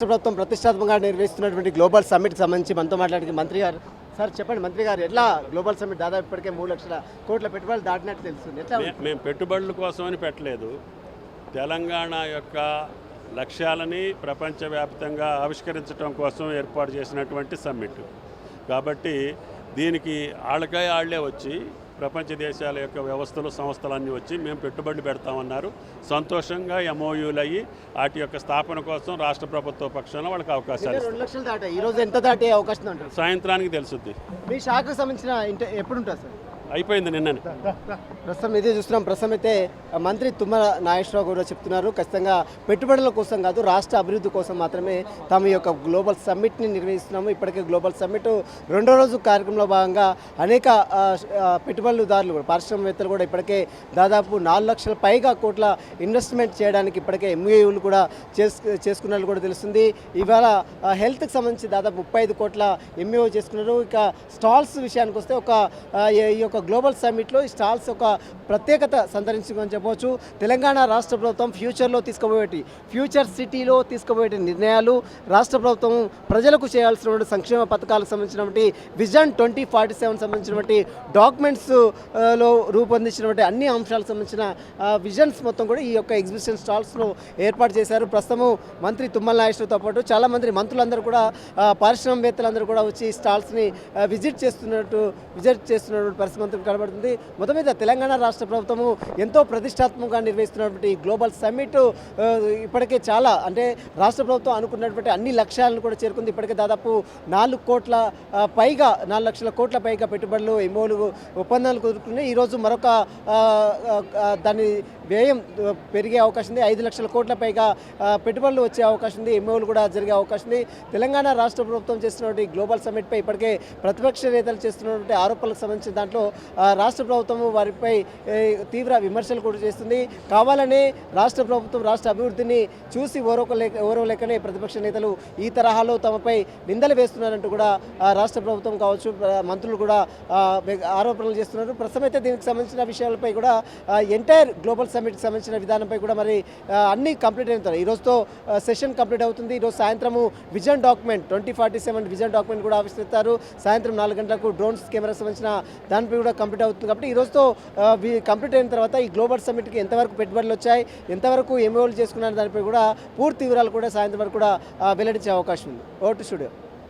రాష్ట్ర ప్రభుత్వం ప్రతిష్టాత్మకంగా నిర్వహిస్తున్నటువంటి గ్లోబల్ సమ్మిట్కి సంబంధించి మనతో మాట్లాడిన మంత్రి గారు సార్ చెప్పండి మంత్రి గారు ఎట్లా గ్లోబల్ సమ్మిట్ దాదాపు ఇప్పటికే మూడు లక్షల కోట్ల పెట్టుబడులు దాటినట్టు తెలుస్తుంది. ఎట్లా మేము పెట్టుబడుల కోసమని పెట్టలేదు. తెలంగాణ యొక్క లక్ష్యాలని ప్రపంచవ్యాప్తంగా ఆవిష్కరించడం కోసం ఏర్పాటు చేసినటువంటి సమ్మిట్. కాబట్టి దీనికి ఆళ్ళకై ఆళ్ళే వచ్చి ప్రపంచ దేశాల యొక్క వ్యవస్థలు సంస్థలన్నీ వచ్చి మేము పెట్టుబడులు పెడతామన్నారు. సంతోషంగా ఎంఓయూలు అయ్యి వాటి యొక్క స్థాపన కోసం రాష్ట్ర ప్రభుత్వ పక్షాన వాళ్ళకి అవకాశాలు. రెండు లక్షలు దాటాయి. ఎంత దాటే అవకాశం సాయంత్రానికి తెలుసుద్ది. మీ శాఖకు సంబంధించిన ఎప్పుడు ఉంటుంది సార్? అయిపోయింది నిన్ననే. ప్రస్తుతం ఇదే చూస్తున్నాం. ప్రస్తుతం అయితే మంత్రి తుమ్మల నాగేశ్వరరావు గారు చెప్తున్నారు. ఖచ్చితంగా పెట్టుబడుల కోసం కాదు రాష్ట్ర అభివృద్ధి కోసం మాత్రమే తమ యొక్క గ్లోబల్ సమ్మిట్ని నిర్వహిస్తున్నాము. ఇప్పటికే గ్లోబల్ సమ్మిట్ రెండో రోజు కార్యక్రమంలో భాగంగా అనేక పెట్టుబడులదారులు కూడా పారిశ్రామికవేత్తలు కూడా ఇప్పటికే దాదాపు నాలుగు లక్షల పైగా కోట్ల ఇన్వెస్ట్మెంట్ చేయడానికి ఇప్పటికే ఎంఏయూలు కూడా చేసు చేసుకున్నట్లు కూడా తెలుస్తుంది. ఇవాళ హెల్త్కి సంబంధించి దాదాపు ముప్పై ఐదు కోట్ల ఎంఏఓ చేసుకున్నారు. ఇక స్టాల్స్ విషయానికి వస్తే ఒక ఈ- యొక్క గ్లోబల్ సమ్మిట్లో ఈ స్టాల్స్ ఒక ప్రత్యేకత సంతరించుకొని చెప్పవచ్చు. తెలంగాణ రాష్ట్ర ప్రభుత్వం ఫ్యూచర్లో తీసుకోబోయేటి ఫ్యూచర్ సిటీలో తీసుకోబోయే నిర్ణయాలు రాష్ట్ర ప్రభుత్వం ప్రజలకు చేయాల్సినటువంటి సంక్షేమ పథకాలకు సంబంధించినటువంటి విజన్ ట్వంటీ ఫార్టీ సెవెన్ సంబంధించినటువంటి డాక్యుమెంట్స్లో రూపొందించినటువంటి అన్ని అంశాలకు సంబంధించిన విజన్స్ మొత్తం కూడా ఈ యొక్క ఎగ్జిబిషన్ స్టాల్స్లో ఏర్పాటు చేశారు. ప్రస్తుతము మంత్రి తుమ్మల నాగేశ్వరతో పాటు చాలా మంది మంత్రులందరూ కూడా పారిశ్రామికవేత్తలందరూ కూడా వచ్చి స్టాల్స్ని విజిట్ చేస్తున్నట్టు విజిట్ చేస్తున్నటువంటి పరిస్థితి మనకు కనబడుతుంది. మొత్తం మీద తెలంగాణ రాష్ట్ర ప్రభుత్వము ఎంతో ప్రతిష్టాత్మకంగా నిర్వహిస్తున్నటువంటి గ్లోబల్ సమ్మిట్ ఇప్పటికే చాలా అంటే రాష్ట్ర ప్రభుత్వం అనుకున్నటువంటి అన్ని లక్ష్యాలను కూడా చేరుకుంది. ఇప్పటికే దాదాపు నాలుగు కోట్ల పైగా నాలుగు లక్షల కోట్ల పైగా పెట్టుబడులు ఎంఓలు ఒప్పందాలు కుదురుకున్నాయి ఈరోజు మరొక దాని వ్యయం పెరిగే అవకాశం ఉంది. ఐదు లక్షల కోట్ల పైగా పెట్టుబడులు వచ్చే అవకాశం ఉంది. ఎంఓలు కూడా జరిగే అవకాశం ఉంది. తెలంగాణ రాష్ట్ర ప్రభుత్వం చేస్తున్నటువంటి గ్లోబల్ సమ్మిట్పై ఇప్పటికే ప్రతిపక్ష నేతలు చేస్తున్నటువంటి ఆరోపణలకు సంబంధించిన దాంట్లో రాష్ట్ర ప్రభుత్వం వారిపై తీవ్ర విమర్శలు కూడా చేస్తుంది. కావాలనే రాష్ట్ర ప్రభుత్వం రాష్ట్ర అభివృద్ధిని చూసి ఓరవలేక ఓరవలేకనే ప్రతిపక్ష నేతలు ఈ తరహాలో తమపై నిందలు వేస్తున్నారంటూ కూడా రాష్ట్ర ప్రభుత్వం కావచ్చు మంత్రులు కూడా ఆరోపణలు చేస్తున్నారు. ప్రస్తుతమైతే దీనికి సంబంధించిన విషయాలపై కూడా ఎంటైర్ గ్లోబల్ సమ్మిట్కి సంబంధించిన విధానంపై కూడా మరి అన్నీ అన్ని కంప్లీట్ అవుతారు తర్వాత ఈరోజుతో సెషన్ కంప్లీట్ అవుతుంది. ఈరోజు సాయంత్రము vision document twenty forty seven vision document కూడా ఆవిష్కరిస్తారు. సాయంత్రం నాలుగు గంటలకు డ్రోన్స్ కెమెరా సంబంధించిన దానిపై కూడా కంప్లీట్ అవుతుంది కాబట్టి ఈ రోజుతో కంప్లీట్ అయిన తర్వాత ఈ గ్లోబల్ సమ్మిట్కి ఎంతవరకు పెట్టుబడులు వచ్చాయి ఎంతవరకు ఎంఓలు చేసుకున్నారు దానిపై కూడా పూర్తి వివరాలు కూడా సాయంత్రం వరకు కూడా వెల్లడించే అవకాశం ఉంది. Vote studio